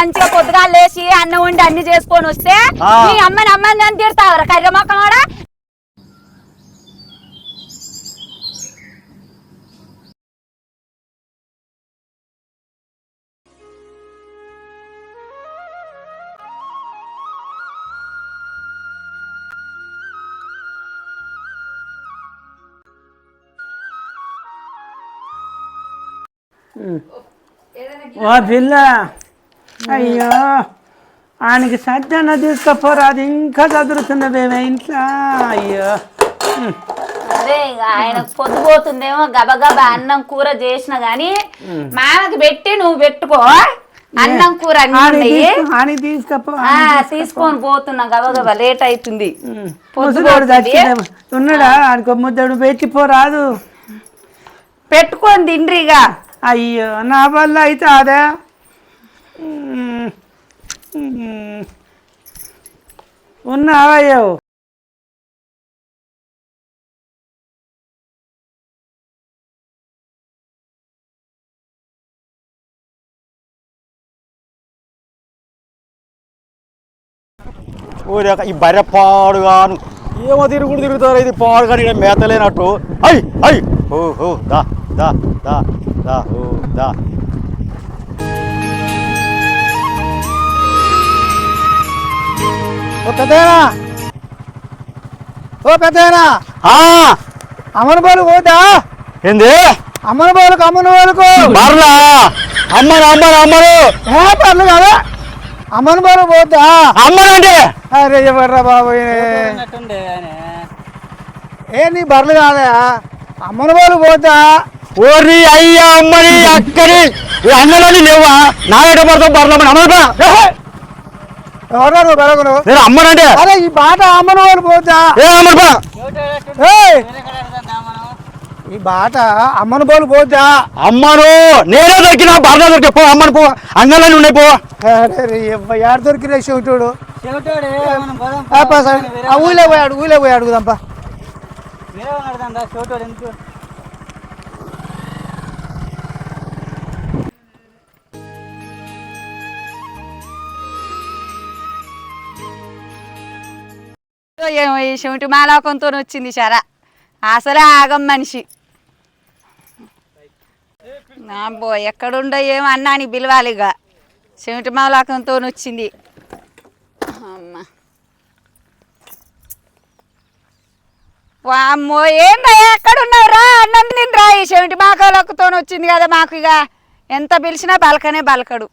మంచిగా పొద్దుగా లేచి అన్నం వండి అన్ని చేసుకొని వస్తే. నీ అమ్మని అమ్మని అని తిడతావరా కర్ర మొక్కం కూడా ఓ పిల్ల అయ్యో ఆయనకి సజ్జన తీసుకపోరు అది ఇంకా చదువుతున్నదేమో ఇంట్లో? అయ్యో. అదే ఇక ఆయన పొద్దుపోతుందేమో గబగబా అన్నం కూర చేసిన గాని మామకి పెట్టి నువ్వు పెట్టుకో అన్నం కూర అన్ని తీసుకపో తీసుకొని పోతున్నా గబగబా లేట్ అవుతుంది. ఉన్నాడా? ఆయనకు ముద్దడు పెట్టిపోరాదు. పెట్టుకొని తిండ్రిగా అయ్యో నా వల్ల అయితే అదే ఉన్నావయ్యావు. ఈ బర్రె పాడుగాను. ఏమో తిరుగుడు తిరుగుతారు ఇది పాడు కానీ మేత మేతలేనట్టు ఐ ఐ ఓహో దా దా దా దా ఓ దా. ఓ పెద్దనా ఓ పెద్దనా ఆ, అమ్మన బోలు పోతా ఏంది? అమ్మన బోలుకు అమ్మన బోలుకు. బర్లా అమ్మను అమ్మను అమ్మను. ఏ పర్లు కదా అమ్మన బోలు పోతా అమ్మనంటే అరే ఎవర్రా బాబు ఏ నీ బర్రెలు కాదా అమ్మన బోలు పోతా ఓరి అయ్యా అమ్మని అక్కడి అన్నలని లేవా? నా ఏట పడతావు బర్లమ్మని అమ్మను. ఎవరా బెరగను నేను అమ్మనంటే అరే ఈ బాట అమ్మన బోలు పోతా. ఏ అమ్మను! ఈ బాట అమ్మన బోలు పోతా. అమ్మను నేనే దొరికినా బర్ల దొరికి పో అమ్మను పో. అంగళ్ళని ఉన్నాయి పో. ఏడ దొరికిన చెవిటోడు? ఊళ్ళో పోయాడు ఊళ్ళో పోయి అడుగుదాంపా ఏమో ఈ చెవిటి మాలాకంతో వచ్చింది సరా అసలే ఆగం మనిషి. నా బో ఎక్కడుండో ఏమో అన్నాని పిలవాలి ఇక. చెవిటి మాలాకంతో వచ్చింది. అమ్మ. వామ్మో ఏందా ఎక్కడున్నావురా అన్నం తినరా. ఈ చెవిటి మాకాలతో వచ్చింది కదా మాకు ఇక. ఎంత పిలిచినా బలకనే బలకడు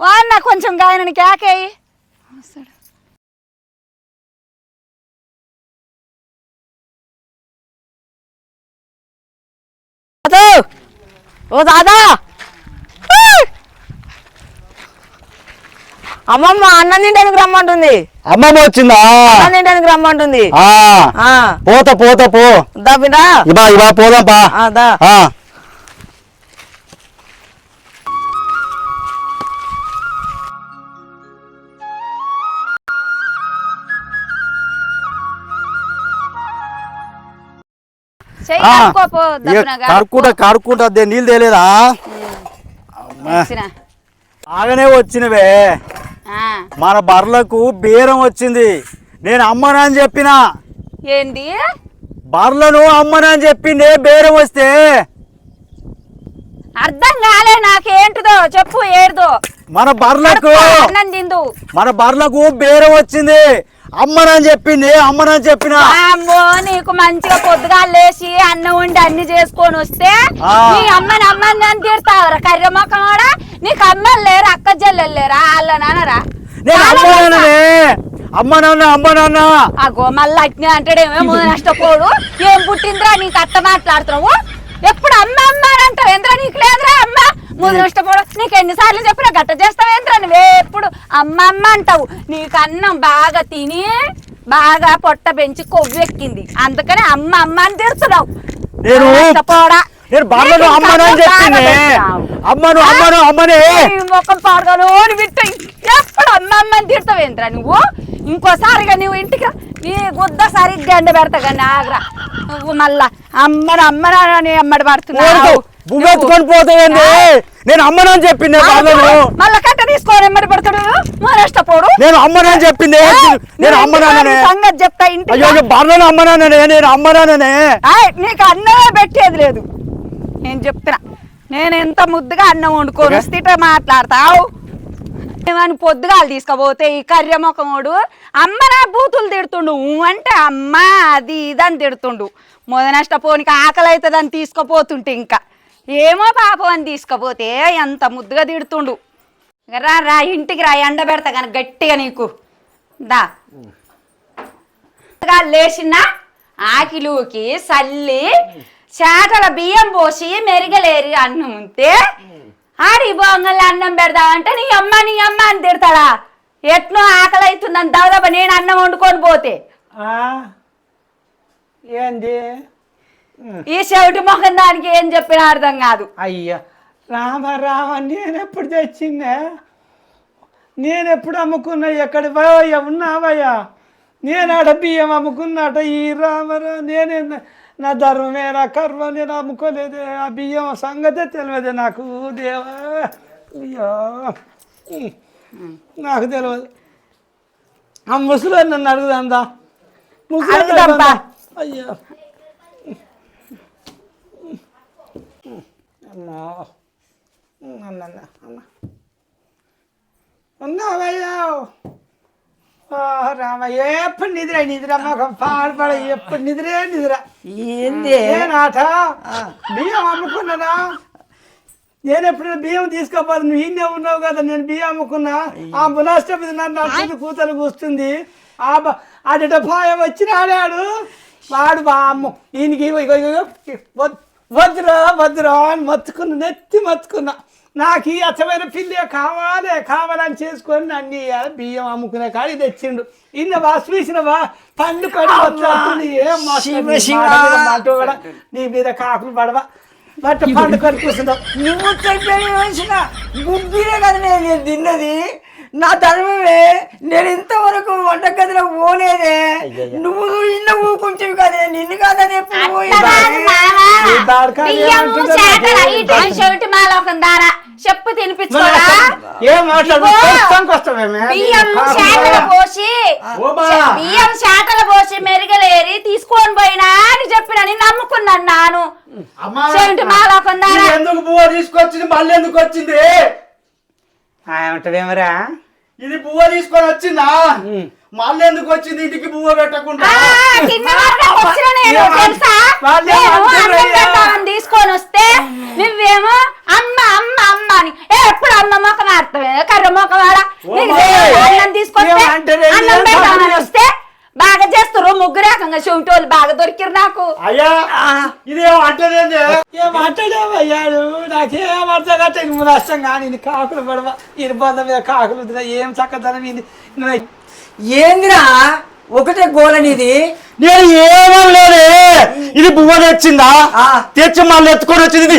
వాన్న కొంచెం గాయనని కేకేయి. వస్తాడు ఓ దాదా. అమ్మమ్మ అన్నం తింటానికి రమ్మంటుంది. అమ్మమ్మ వచ్చిందా? అన్నం తింటానికి రమ్మంటుంది. పోతా పోతా పో. దా బిడ్డ. ఇబా ఇబా పోదాం పా. కడుక్కుంటా కడుక్కుంటా అదే నీళ్ళు తేలేదా. వచ్చిన. బాగానే వచ్చినవే. మన బర్లకు బేరం వచ్చింది. నేను అమ్మనని చెప్పిన? ఏంది? బర్లను అమ్మనని చెప్పిండే బేరం వస్తే? అర్థం కాలే నాకేంటిదో. చెప్పు ఏడుదో. మన బర్లకు మన బర్లకు బేరం వచ్చింది. అమ్మనని చెప్పింది అమ్మనని చెప్పిన? అమ్మో నీకు మంచిగా పొద్దుగా లేచి అన్నం వండి అన్ని చేసుకొని వస్తే. నీ అమ్మని అమ్మని అని తిడతావురా కర్ర మొక్కం కూడా నీకు అమ్మలు లేరు అక్క చెల్లెలు లేరా? వాళ్ళ నాన్నరా? నేను అమ్మనాన్ననే అమ్మనాన్న అమ్మనాన్న. అగో మళ్ళీ అట్నే అంటాడేమో ముందు నష్టపోడు. ఏం పుట్టిందిరా నీకు అత్త మాట్లాడుతున్నావు? ఎప్పుడు అమ్మ అమ్మ అంటావు ఏంద్రా నీకు లేదురా అమ్మ? ముందు నష్టపోడు నీకు ఎన్నిసార్లు చెప్పినా గట్ట చేస్తావేంద్రా నువ్వు? ఎప్పుడు అమ్మ అమ్మ అంటావు. నీకు అన్నం బాగా తిని బాగా పొట్ట పెంచి కొవ్వెక్కింది అందుకని అమ్మ అమ్మ అని తిడుతున్నావు. నేను నష్టపోడా నేను చెప్పింది. అమ్మను అమ్మను అమ్మనే నీ ముఖం పాడగాను విట్ట ఎప్పుడు అమ్మ అమ్మని తిడతావేంద్రా నువ్వు? ఇంకోసారిగా నువ్వు ఇంటికి. ఈ గుద్ద సరిగ్గా ఎండ పెడతా కానీ ఆగ్రా. నువ్వు మళ్ళా అమ్మను అమ్మని అమ్మడి పడుతున్నావు. బువ్వ ఎత్తుకొని పోతాయండి నేను అమ్మనని చెప్పింది మళ్ళా కట్ట తీసుకొని ఎమ్మడి పడతాడు. నేను అమ్మనని చెప్పింది నేను అమ్మనాననే సంగతి చెప్తా ఇంటి అయ్యో అమ్మనాననే నేను అమ్మనాననే నీకు అన్నమే పెట్టేది లేదు. నేను చెప్తున్నా. నేను ఎంత ముద్దుగా అన్నం వండుకొని ఇట్లా మాట్లాడతావు? ఏమని పొద్దుగాలు తీసుకపోతే ఈ కర్య ముఖముడు అమ్మ నా బూతులు తిడుతుండు అంటే అమ్మ అది ఇది అని తిడుతుండు. మొద నష్టపోనికి ఆకలి అవుతుంది అని తీసుకుపోతుంటే ఇంకా. ఏమో పాపం అని తీసుకుపోతే ఎంత ముద్దుగా తిడుతుండు. రా రా ఇంటికి రా ఎండ పెడతా కానీ గట్టిగా నీకు. దా. లేచినా లేచిన ఆకిలుకి సల్లి చేటల బియ్యం పోసి మెరిగలేరి అన్నం ఉంటే ఆడి బొంగల్ అన్నం పెడదామంటే నీ అమ్మ నీ అమ్మ అని తిడతాడా? ఎట్నో ఆకలి అవుతుందని దాదాపు నేను అన్నం వండుకొని పోతే. ఏంది? ఈ చెవిటి మొహం దానికి ఏం చెప్పినా అర్థం కాదు. అయ్యా రామ రామ నేను ఎప్పుడు తెచ్చిందే? నేను ఎప్పుడు అమ్ముకున్నా? ఎక్కడ పోయా? ఉన్నావయ్యా? నేను ఆడ బియ్యం అమ్ముకున్నాట ఈ రామరా నేనే నా- ధర్మమే నా కర్మ నేను అమ్ముకోలేదే. ఆ బియ్యం సంగతే తెలియదు నాకు దేవా. అయ్యో. నాకు తెలియదు. ఆ ముసలి నన్ను అడుగుదా ముసలి. అయ్యో. అమ్మా అన్న అన్న ఉన్నావయ్యా? రామయ్య ఎప్పుడు నిద్ర నిద్ర మాకు పాడుపడ ఎప్పుడు నిద్రే నిద్ర. ఏంది? నేనాట బియ్యం అమ్ముకున్నానా? నేను ఎప్పుడైనా బియ్యం తీసుకోపోదు నువ్వు ఈయనే ఉన్నావు కదా నేను బియ్యం అమ్ముకున్నా. ఆ బులాష్టపతి నన్ను కూతలు కూస్తుంది. ఆ బ- అడట పాయ వచ్చి ఆడాడు వాడు బా అమ్మ. ఈయనకి ఇగో ఇగో ఇగో వద్- వద్దురా వద్దురా అని మత్తుకున్నా నెత్తి మత్తుకున్నా. నాకు ఈ అచ్చమైన పిల్లి కావాలి కావాలని చేసుకొని నన్ను బియ్యం అమ్ముకునే కాడికి తెచ్చిండు. ఇన్న బా చూసినవా? పండు పడి ఏం కూడా నీ మీద కాకులు పడవా? బట్ట పండు కొని కూర్చుందాం. నువ్వు కదా నేను నేను తిన్నది. నా ధర్మమే. నేను వంటగదిలో పోలేదే. నువ్వు ఇన్న ఊకుంటివి కదే. నిన్ను కాదని చెప్పు తినిపించుకోరా. బియ్యం? పోసి. బియ్యం మెరుగలేరి తీసుకొని పోయినా అని చెప్పిన. నేను నమ్ముకున్నాను నాను. చెవిటి మాలోకం ఇది దారా ఎందుకు బువ్వ తీసుకొచ్చింది? మళ్ళీ ఎందుకు వచ్చింది? ఆ, ఏమంటావేమరా ఇది బువ్వ తీసుకొని వచ్చిందా? మళ్ళీ ఎందుకు వచ్చింది ఇంటికి బువ్వ పెట్టకుండా? తీసుకొని వస్తే నువ్వేమో అమ్మ అమ్మ అమ్మ అని. ఏ, ఎప్పుడు అమ్మ మొక్క మారుతావే కర్ర మొక్క వాడ. అన్నం తీసుకొస్తే అన్నం? పెడతామని వస్తే బాగా చేస్తారు ముగ్గురు రకంగా చెవిటోళ్ళు బాగా దొరికిరు నాకు. అయ్యా ఇదేమో అంటేనేంది ఏం మాట్లాడేమయ్యాడు నాకేం అర్థం కట్ట నష్టం కానీ ఇది కాకులు పడవ ఇరుబంద మీద కాకులు ఏం చక్కదనం ఇది? నువ్వు ఏందిరా? ఒకటే గోలనిది నేను ఏమనలేదే. ఇది బువ్వ తెచ్చిందా? ఆ. తెచ్చి మళ్ళీ ఎత్తుకొని వచ్చింది ఇది.